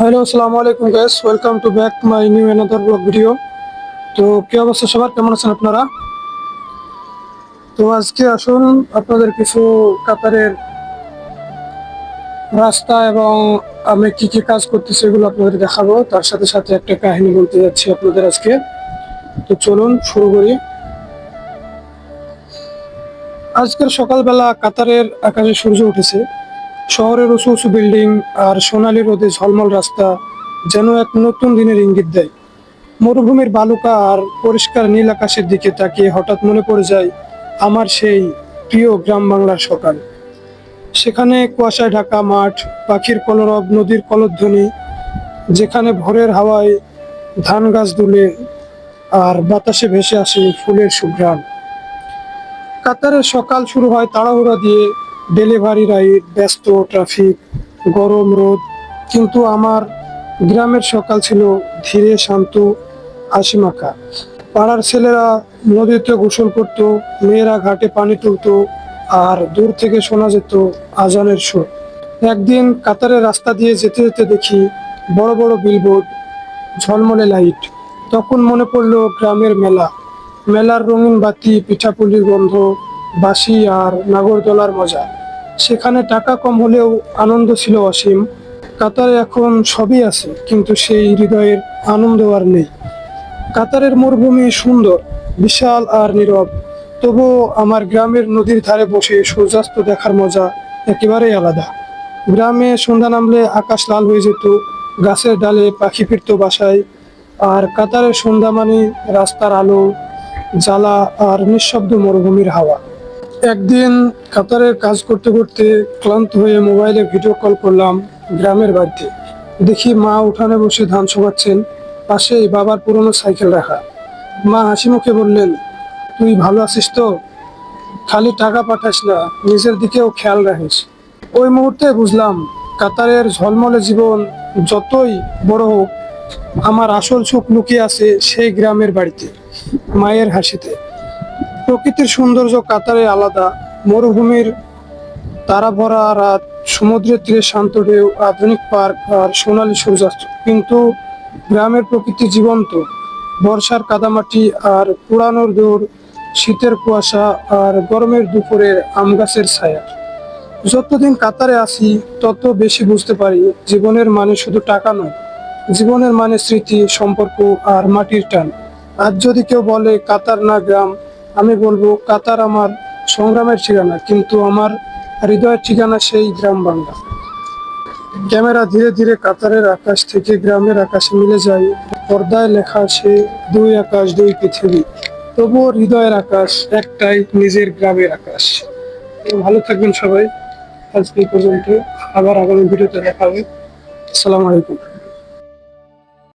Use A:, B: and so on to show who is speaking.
A: Hello আসসালামু আলাইকুম guys welcome to back my new another blog video তো কি অবস্থা সবার? কেমন আছেন আপনারা? তো আজকে আসুন আপনাদের কিছু কাতারের রাস্তা এবং আমি কি কি কাজ করতেছি এগুলো আপনাদের দেখাবো। তার সাথে সাথে একটা কাহিনী বলতে যাচ্ছি আপনাদের আজকে। তো চলুন, শুরু করি। আজকের সকালবেলা কাতারের আকাশে সূর্য উঠেছে। শহরের উঁচু উঁচু বিল্ডিং আর সোনালী রোদে ঝলমল রাস্তা যেন এক নতুন দিনের ইঙ্গিত দেয়। মরুভূমির বালুকা আর পরিষ্কার নীল আকাশের দিকে তাকিয়ে হঠাৎ মনে পড়ে যায়, আমার সেই প্রিয় গ্রাম বাংলার সকাল। সেখানে কুয়াশায় ঢাকা মাঠ, পাখির কলরব, নদীর কলধ্বনি, যেখানে ভোরের হাওয়ায় ধান গাছ দুলে আর বাতাসে ভেসে আসে ফুলের সুঘ্রাণ। কাতারের সকাল শুরু হয় তাড়াহুড়া দিয়ে ডেলিভারি রাইড ব্যস্ত ট্রাফিক, গরম রোদ, কিন্তু আমার গ্রামের সকাল ছিল ধীরে শান্ত, হাসিমাখা। পাড়ার ছেলেরা নদীতে গোসল করত, মেয়েরা ঘাটে পানি তুলতো, আর দূর থেকে শোনা যেত আজানের সুর। একদিন কাতারের রাস্তা দিয়ে যেতে যেতে দেখি বড় বড় বিলবোর্ড ঝলমলে লাইট তখন মনে পড়ল গ্রামের মেলা। মেলার রঙিন বাতি, পিঠাপুলির গন্ধ, বাঁশি আর নাগরদোলার মজা। সেখানে টাকা কম হলেও আনন্দ ছিল অসীম। কাতারে এখন সবই আছে, কিন্তু সেই হৃদয়ের আনন্দ আর নেই। কাতারের মরুভূমি সুন্দর, বিশাল আর নীরব। তবুও আমার গ্রামের নদীর ধারে বসে সূর্যাস্ত দেখার মজা একেবারেই আলাদা। গ্রামে সন্ধ্যা নামলে আকাশ লাল হয়ে যেত, গাছের ডালে পাখি ফিরত বাসায়, আর কাতারের সন্ধ্যা মানে রাস্তার আলো, জ্বালা আর নিঃশব্দ মরুভূমির হাওয়া। একদিন কাতারের কাজ করতে করতে ক্লান্ত হয়ে মোবাইলে ভিডিও কল করলাম গ্রামের বাড়িতে। দেখি মা উঠানে বসে ধান শোকাচ্ছেন পাশেই বাবার পুরনো সাইকেল রাখা। মা হাসি মুখে বললেন, তুই ভালো আছিস তো? খালি টাকা পাঠাস না, নিজের দিকেও খেয়াল রাখিস। ওই মুহূর্তে বুঝলাম, কাতারের ঝলমলে জীবন যতই বড় হোক, আমার আসল সুখ লুকিয়ে আছে সেই গ্রামের বাড়িতে, মায়ের হাসিতে। প্রকৃতির সৌন্দর্য কাতারে আলাদা। মরুভূমির তারা ভরা রাত, সমুদ্রের তীরে শান্ত ঢেউ, আধুনিক পার্ক আর সোনালী সূর্যাস্ত। কিন্তু গ্রামের প্রকৃতি জীবন্ত। বর্ষার কাদামাটি আর পুরানোর দৌড় শীতের কুয়াশা আর গরমের দুপুরের আম গাছের ছায়া। যতদিন কাতারে আসি তত বেশি বুঝতে পারি জীবনের মানে শুধু টাকা নয়, জীবনের মানে স্মৃতি, সম্পর্ক আর মাটির টান। আজ যদি কেউ বলে কাতার না গ্রাম আমি বলব, কাতার আমার সংগ্রামের ঠিকানা, কিন্তু আমার হৃদয়ের ঠিকানা সেই গ্রাম বাংলা। ক্যামেরা ধীরে ধীরে কাতারের আকাশ থেকে গ্রামের আকাশে মিলে যায়। পর্দায় লেখা সে দুই আকাশ, দুই পৃথিবী। তবুও হৃদয়ের আকাশ একটাই, নিজের গ্রামের আকাশ। ভালো থাকবেন সবাই। আজকে পর্যন্ত আবার আগামী ভিডিওতে দেখা হবে। আসসালামু আলাইকুম।